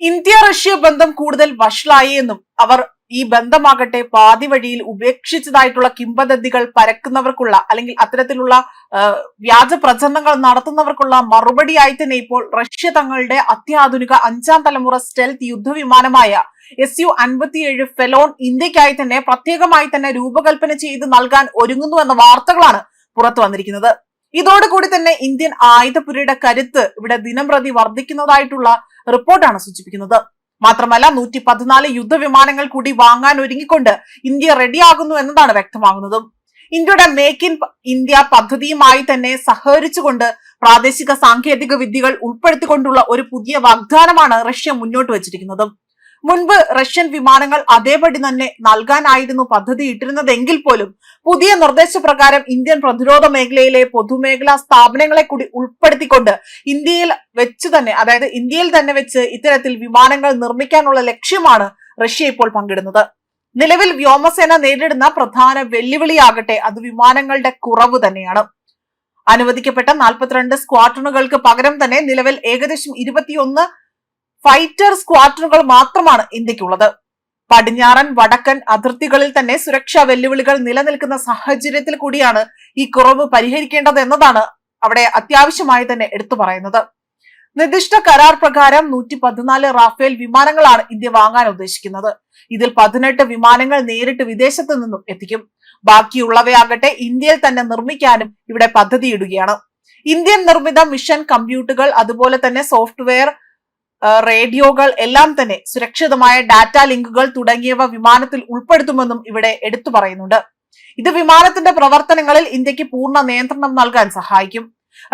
India Russia ബന്ധം കൂടുതൽ വഷളായി എന്നും അവർ ഈ ബന്ധമാകട്ടെ പാതി വഴിയിൽ ഉപേക്ഷിച്ചതായിട്ടുള്ള കിംബദന്തികൾ പരക്കുന്നവർക്കുള്ള അല്ലെങ്കിൽ അത്തരത്തിലുള്ള വ്യാജ പ്രചരണങ്ങൾ നടത്തുന്നവർക്കുള്ള മറുപടിയായി തന്നെ ഇപ്പോൾ റഷ്യ തങ്ങളുടെ അത്യാധുനിക അഞ്ചാം തലമുറ സ്റ്റെൽത്ത് യുദ്ധവിമാനമായ എസ് യു അൻപത്തിയേഴ് ഫെലോൺ ഇന്ത്യക്കായി തന്നെ പ്രത്യേകമായി തന്നെ രൂപകൽപ്പന ചെയ്ത് നൽകാൻ ഒരുങ്ങുന്നു എന്ന വാർത്തകളാണ് പുറത്തു വന്നിരിക്കുന്നത്. ഇതോടുകൂടി തന്നെ ഇന്ത്യൻ ആയുധപുരയുടെ കരുത്ത് ഇവിടെ ദിനംപ്രതി വർദ്ധിക്കുന്നതായിട്ടുള്ള റിപ്പോർട്ടാണ് സൂചിപ്പിക്കുന്നത്. മാത്രമല്ല നൂറ്റി പതിനാല് യുദ്ധവിമാനങ്ങൾ കൂടി വാങ്ങാൻ ഒരുങ്ങിക്കൊണ്ട് ഇന്ത്യ റെഡിയാകുന്നു എന്നതാണ് വ്യക്തമാകുന്നതും. ഇന്ത്യയുടെ മേക്ക് ഇൻ ഇന്ത്യ പദ്ധതിയുമായി തന്നെ സഹകരിച്ചുകൊണ്ട് പ്രാദേശിക സാങ്കേതിക വിദ്യകൾ ഉൾപ്പെടുത്തിക്കൊണ്ടുള്ള ഒരു പുതിയ വാഗ്ദാനമാണ് റഷ്യ മുന്നോട്ട് വച്ചിരിക്കുന്നത്. മുൻപ് റഷ്യൻ വിമാനങ്ങൾ അതേപടി തന്നെ നൽകാനായിരുന്നു പദ്ധതി ഇട്ടിരുന്നതെങ്കിൽ പോലും പുതിയ നിർദ്ദേശപ്രകാരം ഇന്ത്യൻ പ്രതിരോധ മേഖലയിലെ പൊതുമേഖലാ സ്ഥാപനങ്ങളെ കൂടി ഉൾപ്പെടുത്തിക്കൊണ്ട് ഇന്ത്യയിൽ വെച്ച് തന്നെ അതായത് ഇന്ത്യയിൽ തന്നെ വെച്ച് ഇത്തരത്തിൽ വിമാനങ്ങൾ നിർമ്മിക്കാനുള്ള ലക്ഷ്യമാണ് റഷ്യ ഇപ്പോൾ പങ്കിടുന്നത്. നിലവിൽ വ്യോമസേന നേരിടുന്ന പ്രധാന വെല്ലുവിളിയാകട്ടെ അത് വിമാനങ്ങളുടെ കുറവ് തന്നെയാണ്. അനുവദിക്കപ്പെട്ട നാൽപ്പത്തിരണ്ട് സ്ക്വാഡ്രണുകൾക്ക് പകരം തന്നെ നിലവിൽ ഏകദേശം ഇരുപത്തിയൊന്ന് ഫൈറ്റർ സ്ക്വാഡുകൾ മാത്രമാണ് ഇന്ത്യക്കുള്ളത്. പടിഞ്ഞാറൻ വടക്കൻ അതിർത്തികളിൽ തന്നെ സുരക്ഷാ വെല്ലുവിളികൾ നിലനിൽക്കുന്ന സാഹചര്യത്തിൽ കൂടിയാണ് ഈ കുറവ് പരിഹരിക്കേണ്ടത് എന്നതാണ് അവിടെ അത്യാവശ്യമായി തന്നെ എടുത്തു പറയുന്നത്. നിർദ്ദിഷ്ട കരാർ പ്രകാരം നൂറ്റി പതിനാല് റാഫേൽ വിമാനങ്ങളാണ് ഇന്ത്യ വാങ്ങാൻ ഉദ്ദേശിക്കുന്നത്. ഇതിൽ പതിനെട്ട് വിമാനങ്ങൾ നേരിട്ട് വിദേശത്ത് നിന്നും എത്തിക്കും. ബാക്കിയുള്ളവയാകട്ടെ ഇന്ത്യയിൽ തന്നെ നിർമ്മിക്കാനും ഇവിടെ പദ്ധതിയിടുകയാണ്. ഇന്ത്യൻ നിർമ്മിത മിഷൻ കമ്പ്യൂട്ടറുകൾ അതുപോലെ തന്നെ സോഫ്റ്റ്വെയർ റേഡിയോകൾ എല്ലാം തന്നെ സുരക്ഷിതമായ ഡാറ്റ ലിങ്കുകൾ തുടങ്ങിയവ വിമാനത്തിൽ ഉൾപ്പെടുത്തുമെന്നും ഇവിടെ എടുത്തു പറയുന്നുണ്ട്. ഇത് വിമാനത്തിന്റെ പ്രവർത്തനങ്ങളിൽ ഇന്ത്യയ്ക്ക് പൂർണ നിയന്ത്രണം നൽകാൻ സഹായിക്കും.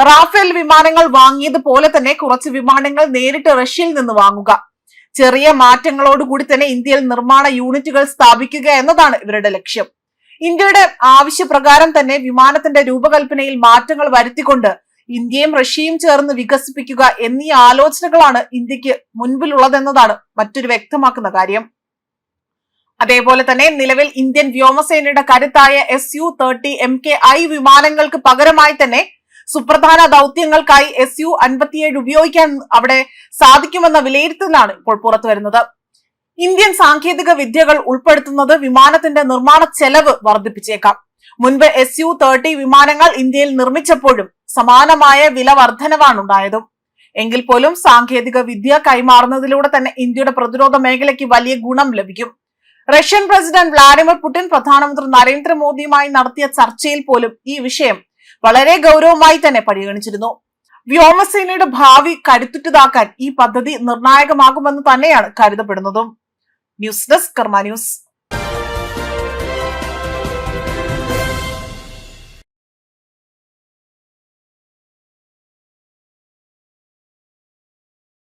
റാഫേൽ വിമാനങ്ങൾ വാങ്ങിയതുപോലെ തന്നെ കുറച്ച് വിമാനങ്ങൾ നേരിട്ട് റഷ്യയിൽ നിന്ന് വാങ്ങുക. ചെറിയ മാറ്റങ്ങളോടുകൂടി തന്നെ ഇന്ത്യയിൽ നിർമ്മാണ യൂണിറ്റുകൾ സ്ഥാപിക്കുക എന്നതാണ് ഇവരുടെ ലക്ഷ്യം. ഇന്ത്യയുടെ ആവശ്യപ്രകാരം തന്നെ വിമാനത്തിന്റെ രൂപകൽപ്പനയിൽ മാറ്റങ്ങൾ വരുത്തിക്കൊണ്ട് ഇന്ത്യയും റഷ്യയും ചേർന്ന് വികസിപ്പിക്കുക എന്നീ ആലോചനകളാണ് ഇന്ത്യയ്ക്ക് മുൻപിലുള്ളതെന്നതാണ് മറ്റൊരു വ്യക്തമാക്കുന്ന കാര്യം. അതേപോലെ തന്നെ നിലവിൽ ഇന്ത്യൻ വ്യോമസേനയുടെ കരുത്തായ S U thirty M K I വിമാനങ്ങൾക്ക് പകരമായി തന്നെ സുപ്രധാന ദൗത്യങ്ങൾക്കായി എസ് യു അൻപത്തിയേഴ് ഉപയോഗിക്കാൻ അവിടെ സാധിക്കുമെന്ന വിലയിരുത്തലാണ് ഇപ്പോൾ പുറത്തു വരുന്നത്. ഇന്ത്യൻ സാങ്കേതിക വിദ്യകൾ ഉൾപ്പെടുത്തുന്നത് വിമാനത്തിന്റെ നിർമ്മാണ ചെലവ് വർദ്ധിപ്പിച്ചേക്കാം. മുൻപ് എസ് യു തേർട്ടി വിമാനങ്ങൾ ഇന്ത്യയിൽ നിർമ്മിച്ചപ്പോഴും സമാനമായ വില വർധനവാണ് ഉണ്ടായതും. എങ്കിൽ പോലും സാങ്കേതിക വിദ്യ കൈമാറുന്നതിലൂടെ തന്നെ ഇന്ത്യയുടെ പ്രതിരോധ മേഖലയ്ക്ക് വലിയ ഗുണം ലഭിക്കും. റഷ്യൻ പ്രസിഡന്റ് വ്ലാഡിമിർ പുടിൻ പ്രധാനമന്ത്രി നരേന്ദ്രമോദിയുമായി നടത്തിയ ചർച്ചയിൽ പോലും ഈ വിഷയം വളരെ ഗൗരവമായി തന്നെ പരിഗണിച്ചിരുന്നു. വ്യോമസേനയുടെ ഭാവി കരുത്തുറ്റതാക്കാൻ ഈ പദ്ധതി നിർണായകമാകുമെന്ന് തന്നെയാണ് കരുതപ്പെടുന്നതും. News desk Karma news.